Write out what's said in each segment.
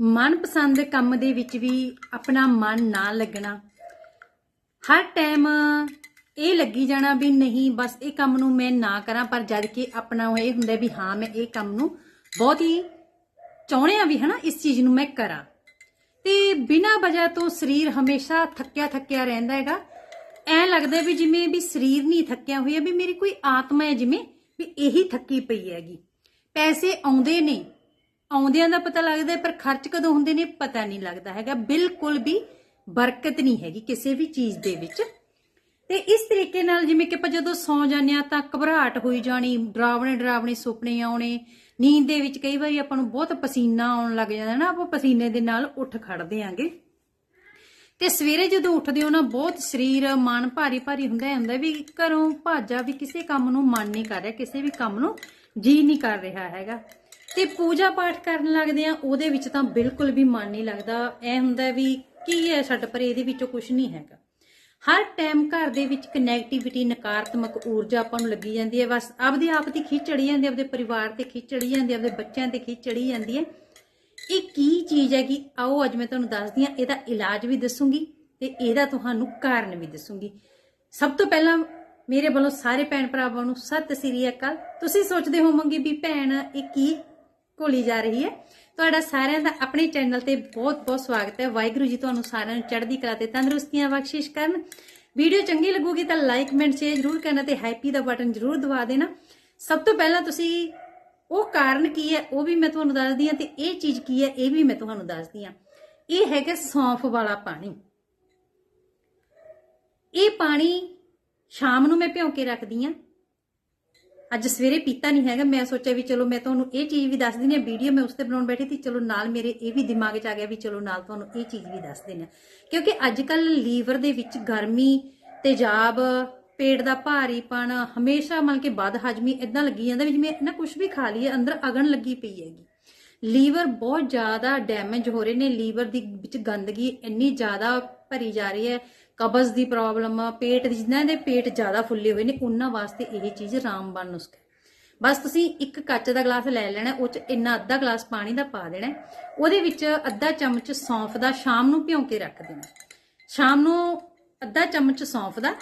ਮਨਪਸੰਦ ਕੰਮ ਦੇ ਵਿੱਚ ਵੀ ਆਪਣਾ ਮਨ ਨਾ ਲੱਗਣਾ। ਹਰ ਟਾਈਮ ਇਹ ਲੱਗੀ ਜਾਣਾ ਵੀ ਨਹੀਂ, ਬਸ ਇਹ ਕੰਮ ਨੂੰ ਮੈਂ ਨਾ ਕਰਾਂ, ਪਰ ਜਦ ਕਿ ਆਪਣਾ ਇਹ ਹੁੰਦਾ ਵੀ ਹਾਂ, ਮੈਂ ਇਹ ਕੰਮ ਨੂੰ ਬਹੁਤ ਹੀ ਚਾਹੁੰਦੇ ਆ ਵੀ ਹਨਾ, ਇਸ ਚੀਜ਼ ਨੂੰ ਮੈਂ ਕਰਾਂ। ਤੇ ਬਿਨਾਂ ਵਜ੍ਹਾ ਤੋਂ ਸਰੀਰ ਹਮੇਸ਼ਾ ਥੱਕਿਆ ਥੱਕਿਆ ਰਹਿੰਦਾ ਹੈਗਾ। ਐ ਲੱਗਦਾ ਵੀ ਜਿਵੇਂ ਵੀ ਸਰੀਰ ਨਹੀਂ ਥੱਕਿਆ ਹੋਇਆ, ਵੀ ਮੇਰੀ ਕੋਈ ਆਤਮਾ ਹੈ ਜਿਵੇਂ ਵੀ ਇਹੀ ਥੱਕੀ ਪਈ ਹੈਗੀ। ਪੈਸੇ ਆਉਂਦੇ ਨੇ ਆਉਂਦਿਆਂ ਦਾ ਪਤਾ ਲੱਗਦਾ ਪਰ ਖਰਚ ਕਦੋਂ ਹੁੰਦੇ ਨੇ ਪਤਾ ਨਹੀਂ ਲੱਗਦਾ ਹੈਗਾ। ਬਿਲਕੁਲ ਵੀ ਬਰਕਤ ਨਹੀਂ ਹੈਗੀ ਕਿਸੇ ਵੀ ਚੀਜ਼ ਦੇ ਵਿੱਚ। ਤੇ ਇਸ ਤਰੀਕੇ ਨਾਲ ਜਿਵੇਂ ਕਿ ਆਪਾਂ ਜਦੋਂ ਸੌ ਜਾਂਦੇ ਆ ਤਾਂ ਘਬਰਾਹਟ ਹੋਈ ਜਾਣੀ, ਡਰਾਵਣੇ ਡਰਾਵਣੇ ਸੁਪਨੇ ਆਉਣੇ, ਨੀਂਦ ਦੇ ਵਿੱਚ ਕਈ ਵਾਰੀ ਆਪਾਂ ਨੂੰ ਬਹੁਤ ਪਸੀਨਾ ਆਉਣ ਲੱਗ ਜਾਂਦਾ ਨਾ, ਆਪਾਂ ਪਸੀਨੇ ਦੇ ਨਾਲ ਉੱਠ ਖੜਦੇ ਆਂਗੇ ਤੇ ਸਵੇਰੇ ਜਦੋਂ ਉੱਠਦੇ ਹੋ ਨਾ, ਬਹੁਤ ਸਰੀਰ, ਮਨ ਭਾਰੀ ਭਾਰੀ ਹੁੰਦਾ ਹੁੰਦਾ ਵੀ ਘਰੋਂ ਭਾਜਾ ਵੀ ਕਿਸੇ ਕੰਮ ਨੂੰ ਮਨ ਨਹੀਂ ਕਰ ਰਿਹਾ, ਕਿਸੇ ਵੀ ਕੰਮ ਨੂੰ ਜੀ ਨਹੀਂ ਕਰ ਰਿਹਾ ਹੈਗਾ। ਤੇ ਪੂਜਾ ਪਾਠ ਕਰਨ ਲੱਗਦੇ ਆ, ਉਹਦੇ ਵਿੱਚ ਤਾਂ ਬਿਲਕੁਲ ਵੀ ਮਨ ਨਹੀਂ ਲੱਗਦਾ। ਐ ਹੁੰਦਾ ਵੀ ਕੀ ਹੈ ਛੱਡ ਪਰ, ਇਹਦੇ ਵਿੱਚੋਂ ਕੁਝ ਨਹੀਂ ਹੈਗਾ। ਹਰ ਟਾਈਮ ਘਰ ਦੇ ਵਿੱਚ ਕਨੈਕਟੀਵਿਟੀ ਨਕਾਰਾਤਮਕ ਊਰਜਾ ਆਪਾਂ ਨੂੰ ਲੱਗੀ ਜਾਂਦੀ ਹੈ। ਬਸ ਆਪਦੇ ਆਪ ਦੀ ਖਿੱਚ ਚੜੀ ਜਾਂਦੀ ਹੈ, ਆਪਦੇ ਪਰਿਵਾਰ ਤੇ ਖਿੱਚ ਚੜੀ ਜਾਂਦੀ ਹੈ, ਆਪਦੇ ਬੱਚਿਆਂ ਤੇ ਖਿੱਚ ਚੜੀ ਜਾਂਦੀ ਹੈ। ਇਹ ਕੀ ਚੀਜ਼ ਹੈਗੀ ਆਓ ਅੱਜ ਮੈਂ ਤੁਹਾਨੂੰ ਦੱਸਦੀ ਹਾਂ, ਇਹਦਾ ਇਲਾਜ ਵੀ ਦੱਸੂਗੀ ਤੇ ਇਹਦਾ ਤੁਹਾਨੂੰ ਕਾਰਨ ਵੀ ਦੱਸੂਗੀ। ਸਭ ਤੋਂ ਪਹਿਲਾਂ ਮੇਰੇ ਵੱਲੋਂ ਸਾਰੇ ਭੈਣ ਭਰਾਵਾਂ ਨੂੰ ਸਤਿ ਸ੍ਰੀ ਅਕਾਲ। ਤੁਸੀਂ ਸੋਚਦੇ ਹੋਵੋਗੇ ਵੀ ਭੈਣ, ਇਹ ਕੀ ਘੋਲੀ ਜਾ ਰਹੀ ਹੈ। ਤੁਹਾਡਾ ਸਾਰਿਆਂ ਦਾ ਆਪਣੇ ਚੈਨਲ ਤੇ ਬਹੁਤ-ਬਹੁਤ ਸਵਾਗਤ ਹੈ। ਵਾਹਿਗੁਰੂ ਜੀ ਤੁਹਾਨੂੰ ਸਾਰਿਆਂ ਨੂੰ ਚੜ੍ਹਦੀ ਕਲਾ ਤੇ ਤੰਦਰੁਸਤੀਆਂ ਬਖਸ਼ਿਸ਼ ਕਰਨ। ਵੀਡੀਓ ਚੰਗੀ ਲੱਗੂਗੀ ਤਾਂ ਲਾਈਕ ਕਮੈਂਟ ਸ਼ੇਅਰ ਜ਼ਰੂਰ ਕਰਨਾ ਤੇ ਹੈਪੀ ਦਾ ਬਟਨ ਜ਼ਰੂਰ ਦਬਾ ਦੇਣਾ। ਸਭ ਤੋਂ ਪਹਿਲਾਂ ਤੁਸੀਂ ਉਹ ਕਾਰਨ ਕੀ ਹੈ, ਉਹ ਵੀ ਮੈਂ ਤੁਹਾਨੂੰ ਦੱਸਦੀ ਹਾਂ ਤੇ ਇਹ ਚੀਜ਼ ਕੀ ਹੈ, ਇਹ ਵੀ ਮੈਂ ਤੁਹਾਨੂੰ ਦੱਸਦੀ ਹਾਂ। ਇਹ ਹੈਗਾ ਸੌਂਫ ਵਾਲਾ ਪਾਣੀ। ਇਹ ਪਾਣੀ ਸ਼ਾਮ ਨੂੰ ਮੈਂ ਭਿਉਂ ਕੇ ਰੱਖਦੀ ਹਾਂ। ਅੱਜ ਸਵੇਰੇ ਪੀਤਾ ਨਹੀਂ ਹੈਗਾ, ਮੈਂ ਸੋਚਿਆ ਵੀ ਚਲੋ ਮੈਂ ਤੁਹਾਨੂੰ ਇਹ ਚੀਜ਼ ਵੀ ਦੱਸ ਦਿੰਦੀ ਹਾਂ, ਵੀਡੀਓ ਮੈਂ ਉਸ ਤੇ ਬਣਾਉਣ ਬੈਠੀ ਸੀ, ਚਲੋ ਨਾਲ ਮੇਰੇ ਇਹ ਵੀ ਦਿਮਾਗ 'ਚ ਆ ਗਿਆ ਵੀ ਚਲੋ ਨਾਲ ਤੁਹਾਨੂੰ ਇਹ ਚੀਜ਼ ਵੀ ਦੱਸ ਦਿੰਦੇ ਹਾਂ। ਕਿਉਂਕਿ ਅੱਜ ਕੱਲ ਲੀਵਰ ਦੇ ਵਿੱਚ ਗਰਮੀ, ਤੇਜ਼ਾਬ, ਪੇਟ ਦਾ ਭਾਰੀਪਣ, ਹਮੇਸ਼ਾ ਮਤਲਬ ਕਿ ਵੱਧ ਹਜਮੀ ਇਦਾਂ ਲੱਗੀ ਜਾਂਦਾ ਵੀ ਜਿਵੇਂ ਨਾ ਕੁਝ ਵੀ ਖਾ ਲਈਏ, ਅੰਦਰ ਅਗਣ ਲੱਗੀ ਪਈ ਹੈਗੀ। ਲੀਵਰ ਬਹੁਤ ਜ਼ਿਆਦਾ ਡੈਮੇਜ ਹੋ ਰਹੇ ਨੇ, ਲੀਵਰ ਦੀ ਵਿੱਚ ਗੰਦਗੀ ਇੰਨੀ ਜ਼ਿਆਦਾ ਭਰੀ ਜਾ ਰਹੀ ਹੈ। ਕਬਜ਼ ਦੀ ਪ੍ਰੋਬਲਮ ਪੇਟ ਦੀ ਜਿਨ੍ਹਾਂ ਦੇ ਪੇਟ ਜ਼ਿਆਦਾ ਫੁੱਲੇ ਹੋਏ ਨੇ, ਉਹਨਾਂ ਵਾਸਤੇ ਇਹ ਚੀਜ਼ ਰਾਮਬਾਣ ਨੁਸਖਾ ਹੈ। ਬਸ ਤੁਸੀਂ ਇੱਕ ਕੱਚ ਦਾ ਗਲਾਸ ਲੈ ਲੈਣਾ, ਉਹ ਚ ਇੰਨਾ ਅੱਧਾ ਗਲਾਸ ਪਾਣੀ ਦਾ ਪਾ ਦੇਣਾ ਉਹਦੇ ਵਿੱਚ ਅੱਧਾ ਚਮਚ ਸੌਂਫ ਦਾ ਸ਼ਾਮ ਨੂੰ ਭਿਉਂ ਕੇ ਰੱਖ ਦੇਣਾ ਸ਼ਾਮ ਨੂੰ ਅੱਧਾ ਚਮਚ ਸੌਂਫ ਦਾ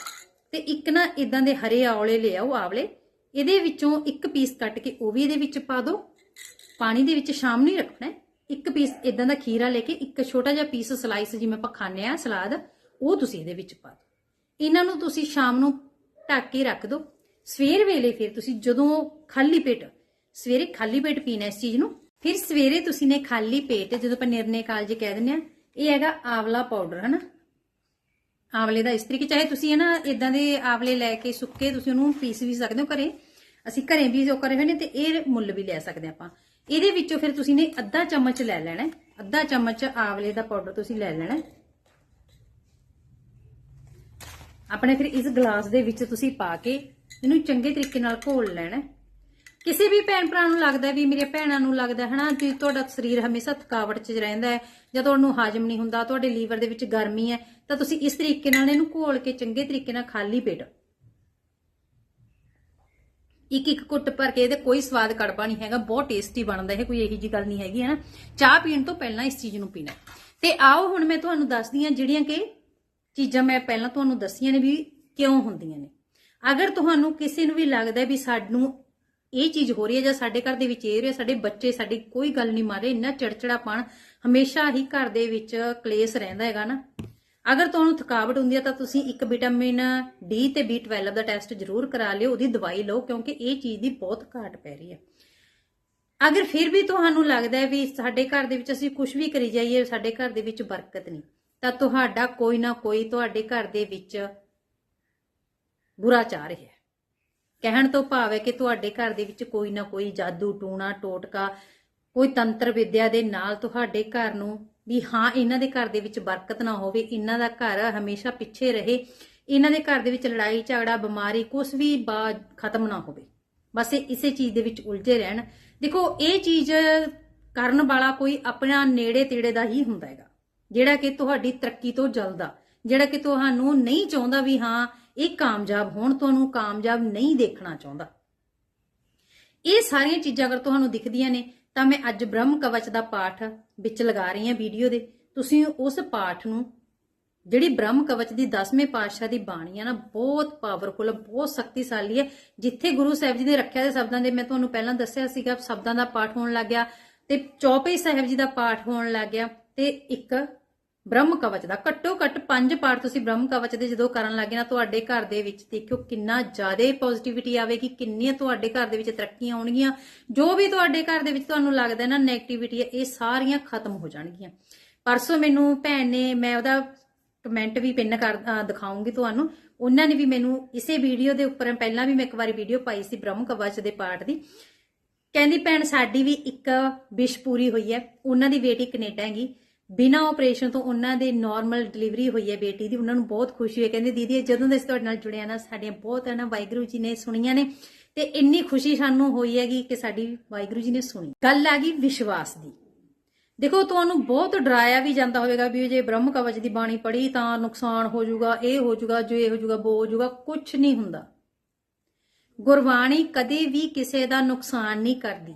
ਤੇ ਇੱਕ ਨਾ ਇਦਾਂ ਦੇ ਹਰੇ ਆਵਲੇ ਲਿਆਓ, ਆਵਲੇ। ਇਹਦੇ ਵਿੱਚੋਂ ਇੱਕ ਪੀਸ ਕੱਟ ਕੇ ਉਹ ਵੀ ਇਹਦੇ ਵਿੱਚ ਪਾ ਦਿਓ ਪਾਣੀ ਦੇ ਵਿੱਚ ਸ਼ਾਮ ਨੂੰ ਹੀ ਰੱਖਣਾ ਇੱਕ ਪੀਸ ਇਦਾਂ ਦਾ ਖੀਰਾ ਲੈ ਕੇ ਇੱਕ ਛੋਟਾ ਜਿਹਾ ਪੀਸ ਸਲਾਈਸ ਜਿਵੇਂ ਆਪਾਂ ਖਾਂਦੇ ਆ ਸਲਾਦ, ਉਹ ਤੁਸੀਂ ਇਹਦੇ ਵਿੱਚ ਪਾ ਦਿਓ। ਇਹਨਾਂ ਨੂੰ ਤੁਸੀਂ ਸ਼ਾਮ ਨੂੰ ਢੱਕ ਕੇ ਰੱਖ ਦਿਓ। ਸਵੇਰ ਵੇਲੇ ਫਿਰ ਤੁਸੀਂ ਜਦੋਂ ਖਾਲੀ ਪੇਟ, ਸਵੇਰੇ ਖਾਲੀ ਪੇਟ ਪੀਣਾ ਇਸ ਚੀਜ਼ ਨੂੰ, ਫਿਰ ਸਵੇਰੇ ਤੁਸੀਂ ਨੇ ਖਾਲੀ ਪੇਟ, ਜਦੋਂ ਆਪਾਂ ਨਿਰਣੇ ਕਾਲਜ ਕਹਿ ਦਿੰਦੇ ਆ ਇਹ ਹੈਗਾ ਆਵਲਾ ਪਾਊਡਰ ਹਨਾ? ਆਵਲੇ ਦਾ ਇਸ ਤਰੀਕੇ, ਚਾਹੇ ਤੁਸੀਂ ਹੈ ਨਾ ਇਦਾਂ ਦੇ ਆਵਲੇ ਲੈ ਕੇ ਸੁੱਕੇ ਤੁਸੀਂ ਉਹਨੂੰ ਪੀਸ ਵੀ ਸਕਦੇ ਹੋ ਘਰੇ। ਅਸੀਂ ਘਰੇ ਵੀ ਜੋ ਕਰੇ ਹੋਏ ਨੇ ਤੇ ਇਹ ਮੁੱਲ ਵੀ ਲੈ ਸਕਦੇ ਆਪਾਂ। ਇਹਦੇ ਵਿੱਚੋਂ ਫਿਰ ਤੁਸੀਂ ਨੇ ਅੱਧਾ ਚਮਚ ਲੈ ਲੈਣਾ ਅੱਧਾ ਚਮਚ ਆਵਲੇ ਦਾ ਪਾਊਡਰ ਤੁਸੀਂ ਲੈ ਲੈਣਾ ਆਪਣੇ ਫਿਰ ਇਸ ਗਲਾਸ ਦੇ ਵਿੱਚ ਤੁਸੀਂ ਪਾ ਕੇ ਇਹਨੂੰ ਚੰਗੇ ਤਰੀਕੇ ਨਾਲ ਘੋਲ ਲੈਣਾ ਕਿਸੇ ਵੀ ਭੈਣ ਭਰਾ ਨੂੰ ਲੱਗਦਾ ਵੀ ਮੇਰੇ ਭੈਣਾਂ ਨੂੰ ਲੱਗਦਾ ਹੈ ਨਾ ਕਿ ਤੁਹਾਡਾ ਸਰੀਰ ਹਮੇਸ਼ਾ ਥਕਾਵਟ 'ਚ ਰਹਿੰਦਾ ਹੈ ਜਾਂ ਤੁਹਾਨੂੰ ਹਾਜ਼ਮ ਨਹੀਂ ਹੁੰਦਾ, ਤੁਹਾਡੇ ਲੀਵਰ ਦੇ ਵਿੱਚ ਗਰਮੀ ਹੈ, ਤਾਂ ਤੁਸੀਂ ਇਸ ਤਰੀਕੇ ਨਾਲ ਇਹਨੂੰ ਘੋਲ ਕੇ ਚੰਗੇ ਤਰੀਕੇ ਨਾਲ ਖਾਲੀ ਪੇਟ ਇੱਕ ਇੱਕ ਕੁੱਟ ਭਰ ਕੇ ਇਹਦੇ ਕੋਈ ਸਵਾਦ ਕੜਵਾ ਨਹੀਂ ਹੈਗਾ, ਬਹੁਤ ਟੇਸਟੀ ਬਣਦਾ ਇਹ, ਕੋਈ ਇਹੀ ਜੀ ਗੱਲ ਨਹੀਂ ਹੈਗੀ ਹੈ ਨਾ ਚਾਹ ਪੀਣ ਤੋਂ ਪਹਿਲਾਂ ਇਸ ਚੀਜ਼ ਨੂੰ ਪੀਣਾ ਤੇ ਆਓ ਹੁਣ ਮੈਂ ਤੁਹਾਨੂੰ ਦੱਸਦੀ ਹਾਂ ਜਿਹੜੀਆਂ ਕਿ ਚੀਜ਼ਾਂ ਮੈਂ ਪਹਿਲਾਂ ਤੁਹਾਨੂੰ ਦੱਸੀਆਂ ਨੇ ਵੀ ਕਿਉਂ ਹੁੰਦੀਆਂ ਨੇ। ਅਗਰ ਤੁਹਾਨੂੰ ਕਿਸੇ ਨੂੰ ਵੀ ਲੱਗਦਾ ਵੀ ਸਾਨੂੰ ਇਹ ਚੀਜ਼ ਹੋ ਰਹੀ ਹੈ ਜਾਂ ਸਾਡੇ ਘਰ ਦੇ ਵਿੱਚ ਇਹ ਹੋ ਰਿਹਾ ਸਾਡੇ ਬੱਚੇ, ਸਾਡੀ ਕੋਈ ਗੱਲ ਨਹੀਂ ਮਾਰੇ ਇੰਨਾ ਚੜਚੜਾਪਣ ਹਮੇਸ਼ਾ ਹੀ ਘਰ ਦੇ ਵਿੱਚ ਕਲੇਸ਼ ਰਹਿੰਦਾ ਹੈਗਾ ਨਾ। ਅਗਰ ਤੁਹਾਨੂੰ ਥਕਾਵਟ ਹੁੰਦੀ ਹੈ ਤਾਂ ਤੁਸੀਂ ਇੱਕ ਵਿਟਾਮਿਨ ਡੀ ਤੇ B12 ਦਾ ਟੈਸਟ ਜ਼ਰੂਰ ਕਰਾ ਲਿਓ, ਉਹਦੀ ਦਵਾਈ ਲਓ, ਕਿਉਂਕਿ ਇਹ ਚੀਜ਼ ਦੀ ਬਹੁਤ ਘਾਟ ਪੈ ਰਹੀ ਹੈ। ਅਗਰ ਫਿਰ ਵੀ ਤੁਹਾਨੂੰ ਲੱਗਦਾ ਹੈ ਵੀ ਸਾਡੇ ਘਰ ਦੇ ਵਿੱਚ ਅਸੀਂ ਕੁਝ ਵੀ ਕਰੀ ਜਾਈਏ, ਸਾਡੇ ਘਰ ਦੇ ਵਿੱਚ ਬਰਕਤ ਨਹੀਂ, ਤਾਂ ਤੁਹਾਡਾ ਕੋਈ ਨਾ ਕੋਈ ਤੁਹਾਡੇ ਘਰ ਦੇ ਵਿੱਚ ਬੁਰਾ ਚਾਹ ਰਿਹਾ ਹੈ। ਕਹਿਣ ਤੋਂ ਭਾਵ ਹੈ ਕਿ ਤੁਹਾਡੇ ਘਰ ਦੇ ਵਿੱਚ ਕੋਈ ਨਾ ਕੋਈ ਜਾਦੂ, ਟੂਣਾ, ਟੋਟਕਾ, ਕੋਈ ਤੰਤਰ ਵਿਦਿਆ ਦੇ ਨਾਲ ਤੁਹਾਡੇ ਘਰ ਨੂੰ ਵੀ ਹਾਂ, ਇਹਨਾਂ ਦੇ ਘਰ ਦੇ ਵਿੱਚ ਬਰਕਤ ਨਾ ਹੋਵੇ, ਇਹਨਾਂ ਦਾ ਘਰ ਹਮੇਸ਼ਾ ਪਿੱਛੇ ਰਹੇ, ਇਹਨਾਂ ਦੇ ਘਰ ਦੇ ਵਿੱਚ ਲੜਾਈ, ਝਗੜਾ, ਬਿਮਾਰੀ ਕੁਝ ਵੀ ਬਾ ਖਤਮ ਨਾ ਹੋਵੇ। ਬਸ ਇਹ ਇਸੇ ਚੀਜ਼ ਦੇ ਵਿੱਚ ਉਲਝੇ ਰਹਿਣ। ਦੇਖੋ, ਇਹ ਚੀਜ਼ ਕਰਨ ਵਾਲਾ ਕੋਈ ਆਪਣਾ ਨੇੜੇ ਤੇੜੇ ਦਾ ਹੀ ਹੁੰਦਾ ਹੈਗਾ, ਜਿਹੜਾ ਕਿ ਤੁਹਾਡੀ ਤਰੱਕੀ ਤੋਂ ਜਲਦਾ, ਜਿਹੜਾ ਕਿ ਤੁਹਾਨੂੰ ਨਹੀਂ ਚਾਹੁੰਦਾ ਵੀ ਹਾਂ, ਇਹ ਕਾਮਯਾਬ ਹੋਣ, ਤੁਹਾਨੂੰ ਕਾਮਯਾਬ ਨਹੀਂ ਦੇਖਣਾ ਚਾਹੁੰਦਾ। ਇਹ ਸਾਰੀਆਂ ਚੀਜ਼ਾਂ ਅਗਰ ਤੁਹਾਨੂੰ ਦਿਖਦੀਆਂ ਨੇ ਤਾਂ ਮੈਂ ਅੱਜ ਬ੍ਰਹਮ ਕਵਚ ਦਾ ਪਾਠ ਵਿੱਚ ਲਗਾ ਰਹੀ ਹਾਂ ਵੀਡੀਓ ਦੇ। ਤੁਸੀਂ ਉਸ ਪਾਠ ਨੂੰ, ਜਿਹੜੀ ਬ੍ਰਹਮ ਕਵਚ ਦੀ 10ਵੇਂ ਪਾਤਸ਼ਾਹ ਦੀ ਬਾਣੀ ਆ ਨਾ, ਬਹੁਤ ਪਾਵਰਫੁਲ ਬਹੁਤ ਸ਼ਕਤੀਸ਼ਾਲੀ ਹੈ ਜਿੱਥੇ ਗੁਰੂ ਸਾਹਿਬ ਜੀ ਦੇ ਰੱਖਿਆ ਦੇ ਸ਼ਬਦਾਂ ਦੇ, ਮੈਂ ਤੁਹਾਨੂੰ ਪਹਿਲਾਂ ਦੱਸਿਆ ਸੀਗਾ, ਸ਼ਬਦਾਂ ਦਾ ਪਾਠ ਹੋਣ ਲੱਗ ਗਿਆ ਤੇ ਚੌਪਈ ਸਾਹਿਬ ਜੀ ਦਾ ਪਾਠ ਹੋਣ ਲੱਗ ਗਿਆ ਤੇ ਇੱਕ ਬ੍ਰਹਮ ਕਵਚ ਦਾ, ਘੱਟੋ ਘੱਟ ਪੰਜ ਪਾਠ ਤੁਸੀਂ ਬ੍ਰਹਮ ਕਵਚ ਦੇ ਜਦੋਂ ਕਰਨ ਲੱਗੇ ਨਾ, ਤੁਹਾਡੇ ਘਰ ਦੇ ਵਿੱਚ ਦੇਖਿਓ ਕਿੰਨਾ ਜ਼ਿਆਦਾ ਪੋਜ਼ਿਟਿਵਿਟੀ ਆਵੇਗੀ, ਕਿੰਨੀਆਂ ਤੁਹਾਡੇ ਘਰ ਦੇ ਵਿੱਚ ਤਰੱਕੀਆਂ ਆਉਣਗੀਆਂ, ਜੋ ਵੀ ਤੁਹਾਡੇ ਘਰ ਦੇ ਵਿੱਚ ਤੁਹਾਨੂੰ ਲੱਗਦਾ ਨਾ 네ਗੇਟਿਵਿਟੀ ਹੈ ਇਹ ਸਾਰੀਆਂ ਖਤਮ ਹੋ ਜਾਣਗੀਆਂ। ਪਰਸੋਂ ਮੈਨੂੰ ਭੈਣ ਨੇ, ਮੈਂ ਉਹਦਾ ਕਮੈਂਟ ਵੀ ਪਿੰਨ ਕਰ, ਅਹ, ਦਿਖਾਉਂਗੀ ਤੁਹਾਨੂੰ। ਉਹਨਾਂ ਨੇ ਵੀ ਮੈਨੂੰ ਇਸੇ ਵੀਡੀਓ ਦੇ ਉੱਪਰ, ਪਹਿਲਾਂ ਵੀ ਮੈਂ ਇੱਕ ਵਾਰੀ ਵੀਡੀਓ ਪਾਈ ਸੀ ਬ੍ਰਹਮ ਕਵਚ ਦੇ ਪਾਠ ਦੀ। ਕਹਿੰਦੀ, ਭੈਣ, ਸਾਡੀ ਵੀ ਇੱਕ ਵਿਸ਼ ਪੂਰੀ ਹੋਈ ਹੈ। ਉਹਨਾਂ ਦੀ ਬੇਟੀ ਕੈਨੇਡਾ ਹੈਗੀ। ਬਿਨਾ ਆਪਰੇਸ਼ਨ ਤੋਂ ਉਹਨਾਂ ਦੇ ਨਾਰਮਲ ਡਿਲੀਵਰੀ ਹੋਈ ਹੈ ਬੇਟੀ ਦੀ, ਉਹਨਾਂ ਨੂੰ ਬਹੁਤ ਖੁਸ਼ੀ ਹੋਈ ਕਹਿੰਦੇ, ਦੀਦੀ ਜਦੋਂ ਦੇ ਅਸੀਂ ਤੁਹਾਡੇ ਨਾਲ ਜੁੜਿਆ ਨਾ ਸਾਡੀਆਂ ਬਹੁਤ ਹੈ ਨਾ, ਵਾਹਿਗੁਰੂ ਜੀ ਨੇ ਸੁਣੀਆਂ ਨੇ ਤੇ ਇੰਨੀ ਖੁਸ਼ੀ ਸਾਨੂੰ ਹੋਈ ਹੈਗੀ ਕਿ ਸਾਡੀ ਵਾਹਿਗੁਰੂ ਜੀ ਨੇ ਸੁਣੀ। ਗੱਲ ਆ ਗਈ ਵਿਸ਼ਵਾਸ ਦੀ। ਦੇਖੋ, ਤੁਹਾਨੂੰ ਬਹੁਤ ਡਰਾਇਆ ਵੀ ਜਾਂਦਾ ਹੋਵੇਗਾ ਵੀ ਜੇ ਬ੍ਰਹਮ ਕਵਚ ਦੀ ਬਾਣੀ ਪੜ੍ਹੀ ਤਾਂ ਨੁਕਸਾਨ ਹੋ ਜਾਊਗਾ, ਇਹ ਹੋ ਜਾਊਗਾ, ਜੋ ਇਹ ਹੋ ਜਾਊਗਾ, ਉਹ ਹੋ ਜਾਊਗਾ ਕੁਝ ਨਹੀਂ ਹੁੰਦਾ। ਗੁਰਬਾਣੀ ਕਦੇ ਵੀ ਕਿਸੇ ਦਾ ਨੁਕਸਾਨ ਨਹੀਂ ਕਰਦੀ।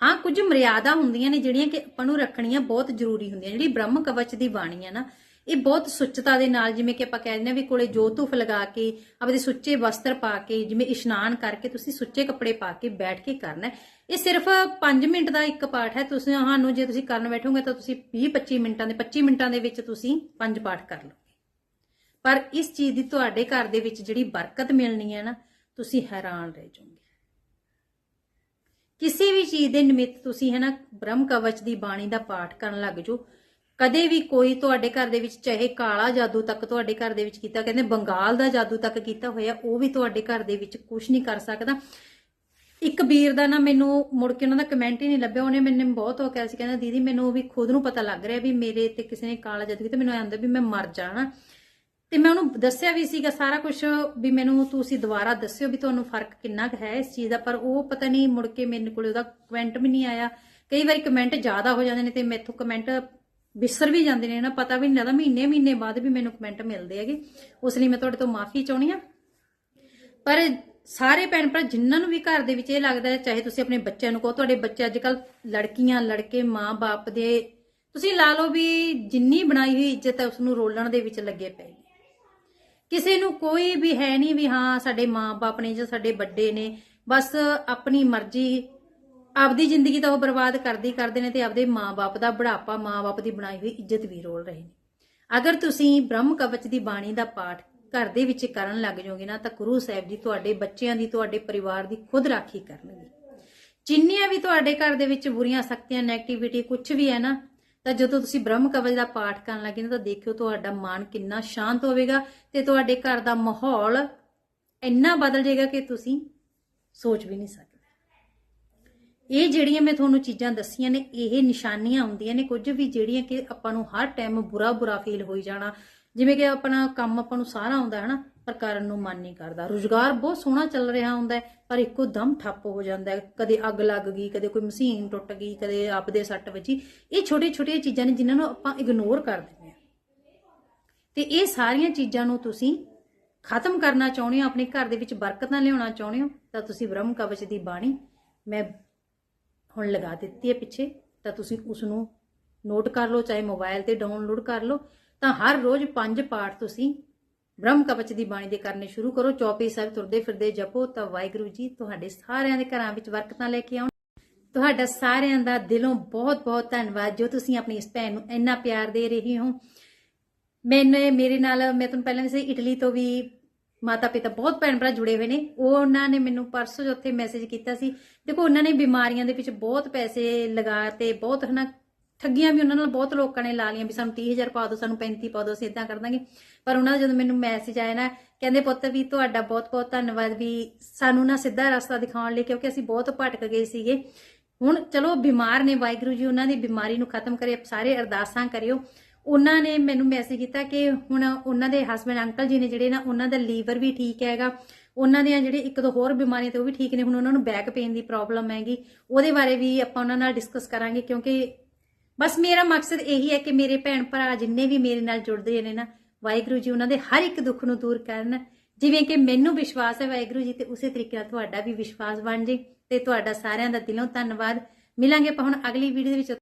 ਹਾਂ, ਕੁਝ ਮਰਿਆਦਾ ਹੁੰਦੀਆਂ ਨੇ ਜਿਹੜੀਆਂ ਕਿ ਆਪਾਂ ਨੂੰ ਰੱਖਣੀਆਂ ਬਹੁਤ ਜ਼ਰੂਰੀ ਹੁੰਦੀਆਂ ਜਿਹੜੀ ਬ੍ਰਹਮ ਕਵਚ ਦੀ ਬਾਣੀ ਹੈ ਨਾ, ਇਹ ਬਹੁਤ ਸੁੱਚਤਾ ਦੇ ਨਾਲ, ਜਿਵੇਂ ਕਿ ਆਪਾਂ ਕਹਿ ਦਿੰਦੇ ਹਾਂ ਵੀ ਕੋਲੇ ਜੋ ਧੂਫ ਲਗਾ ਕੇ, ਆਪਦੇ ਸੁੱਚੇ ਵਸਤਰ ਪਾ ਕੇ, ਜਿਵੇਂ ਇਸ਼ਨਾਨ ਕਰਕੇ ਤੁਸੀਂ ਸੁੱਚੇ ਕੱਪੜੇ ਪਾ ਕੇ ਬੈਠ ਕੇ ਕਰਨਾ ਇਹ ਸਿਰਫ 5 ਮਿੰਟ ਦਾ ਇੱਕ ਪਾਠ ਹੈ। ਤੁਸੀਂ, ਸਾਨੂੰ ਜੇ ਤੁਸੀਂ ਕਰਨ ਬੈਠੋਗੇ ਤਾਂ ਤੁਸੀਂ 20 25 ਮਿੰਟਾਂ ਦੇ 25 ਮਿੰਟਾਂ ਦੇ ਵਿੱਚ ਤੁਸੀਂ ਪੰਜ ਪਾਠ ਕਰ ਲਓਗੇ। ਪਰ ਇਸ ਚੀਜ਼ ਦੀ ਤੁਹਾਡੇ ਘਰ ਦੇ ਵਿੱਚ ਜਿਹੜੀ ਬਰਕਤ ਮਿਲਣੀ ਹੈ ਨਾ, ਤੁਸੀਂ ਹੈਰਾਨ ਰਹਿ ਜਾਓਗੇ। ਕਿਸੇ ਵੀ ਚੀਜ਼ ਦੇ ਨਿਮਿਤ ਤੁਸੀਂ ਹੈ ਨਾ ਬ੍ਰਹਮ ਕਵਚ ਦੀ ਬਾਣੀ ਦਾ ਪਾਠ ਕਰਨ ਲੱਗ ਜਾਓ। ਕਦੇ ਵੀ ਕੋਈ ਤੁਹਾਡੇ ਘਰ ਦੇ ਵਿੱਚ, ਚਾਹੇ ਕਾਲਾ ਜਾਦੂ ਤੱਕ ਤੁਹਾਡੇ ਘਰ ਦੇ ਵਿੱਚ ਕੀਤਾ, ਕਹਿੰਦੇ ਬੰਗਾਲ ਦਾ ਜਾਦੂ ਤੱਕ ਕੀਤਾ ਹੋਇਆ, ਉਹ ਵੀ ਤੁਹਾਡੇ ਘਰ ਦੇ ਵਿੱਚ ਕੁਝ ਨਹੀਂ ਕਰ ਸਕਦਾ। ਇੱਕ ਵੀਰ ਦਾ ਨਾ ਮੈਨੂੰ ਮੁੜ ਕੇ ਉਹਨਾਂ ਦਾ ਕਮੈਂਟ ਹੀ ਨਹੀਂ ਲੱਭਿਆ। ਉਹਨੇ ਮੈਨੂੰ ਬਹੁਤ ਉਹ ਕਿਹਾ ਸੀ, ਕਹਿੰਦਾ, ਦੀਦੀ, ਮੈਨੂੰ ਵੀ ਖੁਦ ਨੂੰ ਪਤਾ ਲੱਗ ਰਿਹਾ ਵੀ ਮੇਰੇ ਤੇ ਕਿਸੇ ਨੇ ਕਾਲਾ ਜਾਦੂ ਕੀਤਾ, ਮੈਨੂੰ ਆਂਦਾ ਵੀ ਮੈਂ ਮਰ ਜਾਣਾ। ਤੇ ਮੈਂ ਉਹਨੂੰ ਦੱਸਿਆ ਵੀ ਸੀਗਾ ਸਾਰਾ ਕੁਝ ਵੀ ਮੈਨੂੰ ਤੁਸੀਂ ਦੁਬਾਰਾ ਦੱਸਿਓ ਵੀ ਤੁਹਾਨੂੰ ਫ਼ਰਕ ਕਿੰਨਾ ਕੁ ਹੈ ਇਸ ਚੀਜ਼ ਦਾ, ਪਰ ਉਹ ਪਤਾ ਨਹੀਂ ਮੁੜ ਕੇ ਮੇਰੇ ਕੋਲ ਉਹਦਾ ਕਮੈਂਟ ਵੀ ਨਹੀਂ ਆਇਆ। ਕਈ ਵਾਰੀ ਕਮੈਂਟ ਜ਼ਿਆਦਾ ਹੋ ਜਾਂਦੇ ਨੇ ਤੇ ਮੈਥੋਂ ਕਮੈਂਟ ਵਿਸਰ ਵੀ ਜਾਂਦੇ ਨੇ, ਨਾ ਪਤਾ ਵੀ ਨਹੀਂ ਲੱਗਦਾ ਮਹੀਨੇ ਮਹੀਨੇ ਬਾਅਦ ਵੀ ਮੈਨੂੰ ਕਮੈਂਟ ਮਿਲਦੇ ਹੈਗੇ। ਉਸ ਲਈ ਮੈਂ ਤੁਹਾਡੇ ਤੋਂ ਮਾਫੀ ਚਾਹੁੰਦੀ ਆ ਪਰ ਸਾਰੇ ਭੈਣ ਭਰਾ ਜਿਨ੍ਹਾਂ ਨੂੰ ਵੀ ਘਰ ਦੇ ਵਿੱਚ ਇਹ ਲੱਗਦਾ ਹੈ, ਚਾਹੇ ਤੁਸੀਂ ਆਪਣੇ ਬੱਚਿਆਂ ਨੂੰ ਕਹੋ, ਤੁਹਾਡੇ ਬੱਚੇ ਅੱਜ ਕੱਲ ਲੜਕੀਆਂ, ਲੜਕੇ, ਮਾਂ-ਬਾਪ ਦੇ, ਤੁਸੀਂ ਲਾ ਲਓ ਵੀ ਜਿੰਨੀ ਬਣਾਈ ਹੋਈ ਇੱਜ਼ਤ ਹੈ ਉਸ ਨੂੰ ਰੋਲਣ ਦੇ ਵਿੱਚ ਲੱਗੇ ਪਏ। ਕਿਸੇ ਨੂੰ ਕੋਈ ਵੀ ਹੈ ਨਹੀਂ ਵੀ ਹਾਂ, ਸਾਡੇ ਮਾਂ-ਬਾਪ ਨੇ ਜਾਂ ਸਾਡੇ ਵੱਡੇ ਨੇ, ਬਸ ਆਪਣੀ ਮਰਜ਼ੀ, ਆਪਦੀ ਜ਼ਿੰਦਗੀ ਤਾਂ ਉਹ ਬਰਬਾਦ ਕਰਦੀ ਕਰਦੇ ਨੇ ਤੇ ਆਪਦੇ ਮਾਂ-ਬਾਪ ਦਾ ਬੁਢਾਪਾ ਮਾਂ-ਬਾਪ ਦੀ ਬਣਾਈ ਹੋਈ ਇੱਜ਼ਤ ਵੀ ਰੋਲ ਰਹੇ ਨੇ। ਅਗਰ ਤੁਸੀਂ ਬ੍ਰਹਮ ਕਵਚ ਦੀ ਬਾਣੀ ਦਾ ਪਾਠ ਘਰ ਦੇ ਵਿੱਚ ਕਰਨ ਲੱਗ ਜਾਓਗੇ ਨਾ, ਤਾਂ ਗੁਰੂ ਸਾਹਿਬ ਜੀ ਤੁਹਾਡੇ ਬੱਚਿਆਂ ਦੀ, ਤੁਹਾਡੇ ਪਰਿਵਾਰ ਦੀ ਖੁਦ ਰਾਖੀ ਕਰਨਗੇ। ਜਿੰਨੀਆਂ ਵੀ ਤੁਹਾਡੇ ਘਰ ਦੇ ਵਿੱਚ ਬੁਰੀਆਂ ਸ਼ਕਤੀਆਂ 네ਗੇਟਿਵਿਟੀ ਕੁਝ ਵੀ ਹੈ ਨਾ ਤਾਂ ਜਦੋਂ ਤੁਸੀਂ ਬ੍ਰਹਮ ਕਵਚ ਦਾ ਪਾਠ ਕਰਨ ਲੱਗੇ ਨਾ, ਤਾਂ ਦੇਖਿਓ ਤੁਹਾਡਾ ਮਨ ਕਿੰਨਾ ਸ਼ਾਂਤ ਹੋਵੇਗਾ ਤੇ ਤੁਹਾਡੇ ਘਰ ਦਾ ਮਾਹੌਲ ਇੰਨਾ ਬਦਲ ਜਾਏਗਾ ਕਿ ਤੁਸੀਂ ਸੋਚ ਵੀ ਨਹੀਂ ਸਕਦੇ। ਇਹ ਜਿਹੜੀਆਂ ਮੈਂ ਤੁਹਾਨੂੰ ਚੀਜ਼ਾਂ ਦੱਸੀਆਂ ਨੇ, ਇਹ ਨਿਸ਼ਾਨੀਆਂ ਹੁੰਦੀਆਂ ਨੇ, ਕੁਝ ਵੀ ਜਿਹੜੀਆਂ ਕਿ ਆਪਾਂ ਨੂੰ ਹਰ ਟਾਈਮ ਬੁਰਾ ਬੁਰਾ ਫੀਲ ਹੋਈ ਜਾਣਾ। ਜਿਵੇਂ ਕਿ ਆਪਣਾ ਕੰਮ ਆਪਾਂ ਨੂੰ ਸਾਰਾ ਆਉਂਦਾ ਹੈ ਨਾ ਪਰ ਕਰਨ ਨੂੰ ਮਨ ਨਹੀਂ ਕਰਦਾ। ਰੁਜ਼ਗਾਰ ਬਹੁਤ ਸੋਹਣਾ ਚੱਲ ਰਿਹਾ ਹੁੰਦਾ ਹੈ, ਪਰ ਇੱਕੋ ਦਮ ਠੱਪ ਹੋ ਜਾਂਦਾ ਹੈ। ਕਦੇ ਅੱਗ ਲੱਗ ਗਈ, ਕਦੇ ਕੋਈ ਮਸ਼ੀਨ ਟੁੱਟ ਗਈ, ਕਦੇ ਆਪਦੇ ਸੱਟ ਵੱਜੀ। ਇਹ ਛੋਟੀਆਂ ਛੋਟੀਆਂ ਚੀਜ਼ਾਂ ਨੇ ਜਿਨ੍ਹਾਂ ਨੂੰ ਆਪਾਂ ਇਗਨੋਰ ਕਰ ਦਿੰਦੇ ਹਾਂ। ਤੇ ਇਹ ਸਾਰੀਆਂ ਚੀਜ਼ਾਂ ਨੂੰ ਤੁਸੀਂ ਖਤਮ ਕਰਨਾ ਚਾਹੁੰਦੇ ਹੋ, ਆਪਣੇ ਘਰ ਦੇ ਵਿੱਚ ਬਰਕਤਾਂ ਲਿਆਉਣਾ ਚਾਹੁੰਦੇ ਹੋ, ਤਾਂ ਤੁਸੀਂ ਬ੍ਰਹਮ ਕਵਚ ਦੀ ਬਾਣੀ ਮੈਂ ਹੁਣ ਲਗਾ ਦਿੱਤੀ ਹੈ ਪਿੱਛੇ, ਤਾਂ ਤੁਸੀਂ ਉਸ ਨੂੰ ਨੋਟ ਕਰ ਲਓ, ਚਾਹੇ ਮੋਬਾਈਲ ਤੇ ਡਾਊਨਲੋਡ ਕਰ ਲਓ। ਤਾਂ ਹਰ ਰੋਜ਼ ਪੰਜ ਪਾਠ ਤੁਸੀਂ ਬ੍ਰਹਮ ਕਵਚ ਦੀ ਬਾਣੀ ਦੇ ਕਰਨੇ ਸ਼ੁਰੂ ਕਰੋ, ਚੌਪੀ ਸਾਹਿਬ ਤੁਰਦੇ ਫਿਰਦੇ ਜਪੋ, ਤਾਂ ਵਾਹਿਗੁਰੂ ਜੀ ਤੁਹਾਡੇ ਸਾਰਿਆਂ ਦੇ ਘਰਾਂ ਵਿੱਚ ਬਰਕਤਾਂ ਲੈ ਕੇ ਆਉਣ। ਤੁਹਾਡਾ ਸਾਰਿਆਂ ਦਾ ਦਿਲੋਂ ਬਹੁਤ ਬਹੁਤ ਧੰਨਵਾਦ ਜੋ ਤੁਸੀਂ ਆਪਣੀ ਇਸ ਭੈਣ ਨੂੰ ਇੰਨਾ ਪਿਆਰ ਦੇ ਰਹੇ ਹੋ। ਮੈਨੇ, ਮੇਰੇ ਨਾਲ, ਮੈਂ ਤੁਹਾਨੂੰ ਪਹਿਲਾਂ ਵੀ ਇਟਲੀ ਤੋਂ ਵੀ ਮਾਤਾ ਪਿਤਾ ਬਹੁਤ ਭੈਣ ਭਰਾ ਜੁੜੇ ਹੋਏ ਨੇ। ਉਹ ਉਹਨਾਂ ਨੇ ਮੈਨੂੰ ਪਰਸੋਂ ਉੱਥੇ ਮੈਸੇਜ ਕੀਤਾ ਸੀ। ਦੇਖੋ, ਉਹਨਾਂ ਨੇ ਬਿਮਾਰੀਆਂ ਦੇ ਵਿੱਚ ਬਹੁਤ ਪੈਸੇ ਲਗਾ ਤੇ ਬਹੁਤ ਹਨਾ ਠੱਗੀਆਂ ਵੀ ਉਹਨਾਂ ਨਾਲ ਬਹੁਤ ਲੋਕਾਂ ਨੇ ਲਾ ਲਈਆਂ ਵੀ ਸਾਨੂੰ 30000 ਪਾ ਦਿਓ, ਸਾਨੂੰ 35 ਪਾ ਦਿਓ, ਅਸੀਂ ਇਦਾਂ ਕਰ ਦਾਂਗੇ ਪਰ ਉਹਨਾਂ ਦਾ ਜਦੋਂ ਮੈਨੂੰ ਮੈਸੇਜ ਆਇਆ ਨਾ, ਕਹਿੰਦੇ ਪੁੱਤ ਵੀ ਤੁਹਾਡਾ ਬਹੁਤ ਬਹੁਤ ਧੰਨਵਾਦ ਵੀ ਸਾਨੂੰ ਨਾ ਸਿੱਧਾ ਰਸਤਾ ਦਿਖਾਉਣ ਲਈ ਕਿਉਂਕਿ ਅਸੀਂ ਬਹੁਤ ਭਟਕ ਗਏ ਸੀਗੇ। ਹੁਣ ਚਲੋ ਬਿਮਾਰ ਨੇ, ਵਾਹਿਗੁਰੂ ਜੀ, ਉਹਨਾਂ ਦੀ ਬਿਮਾਰੀ ਨੂੰ ਖਤਮ ਕਰੇ ਸਾਰੇ ਅਰਦਾਸਾਂ ਕਰਿਓ। ਉਹਨਾਂ ਨੇ ਮੈਨੂੰ ਮੈਸੇਜ ਕੀਤਾ ਕਿ ਹੁਣ ਉਹਨਾਂ ਦੇ ਹਸਬੰਡ ਅੰਕਲ ਜੀ ਨੇ ਜਿਹੜੇ ਨਾ, ਉਹਨਾਂ ਦਾ ਲੀਵਰ ਵੀ ਠੀਕ ਹੈਗਾ। ਉਹਨਾਂ ਦੀਆਂ ਜਿਹੜੇ ਇੱਕ ਦੋ ਹੋਰ ਬਿਮਾਰੀਆਂ ਤੇ ਉਹ ਵੀ ਠੀਕ ਨੇ, ਹੁਣ ਉਹਨਾਂ ਨੂੰ ਬੈਕ ਪੇਨ ਦੀ ਪ੍ਰੋਬਲਮ ਹੈਗੀ। ਉਹਦੇ ਬਾਰੇ ਵੀ ਆਪਾਂ ਉਹਨਾਂ ਨਾਲ ਡਿਸਕਸ ਕਰਾਂਗੇ ਕਿਉਂਕਿ ਬਸ ਮੇਰਾ ਮਕਸਦ ਇਹੀ ਹੈ ਕਿ ਮੇਰੇ ਭੈਣ ਭਰਾ ਜਿੰਨੇ ਵੀ ਮੇਰੇ ਨਾਲ ਜੁੜਦੇ ਨੇ ਨਾ, ਵਾਹਿਗੁਰੂ ਜੀ ਉਹਨਾਂ ਦੇ ਹਰ ਇੱਕ ਦੁੱਖ ਨੂੰ ਦੂਰ ਕਰਨ। ਜਿਵੇਂ ਕਿ ਮੈਨੂੰ ਵਿਸ਼ਵਾਸ ਹੈ ਵਾਹਿਗੁਰੂ ਜੀ ਤੇ ਉਸੇ ਤਰੀਕੇ ਨਾਲ ਤੁਹਾਡਾ ਵੀ ਵਿਸ਼ਵਾਸ ਬਣ ਜੇ ਤੇ ਤੁਹਾਡਾ ਸਾਰਿਆਂ ਦਾ ਦਿਲੋਂ ਧੰਨਵਾਦ। ਮਿਲਾਂਗੇ ਆਪਾਂ ਹੁਣ ਅਗਲੀ ਵੀਡੀਓ ਦੇ ਵਿੱਚ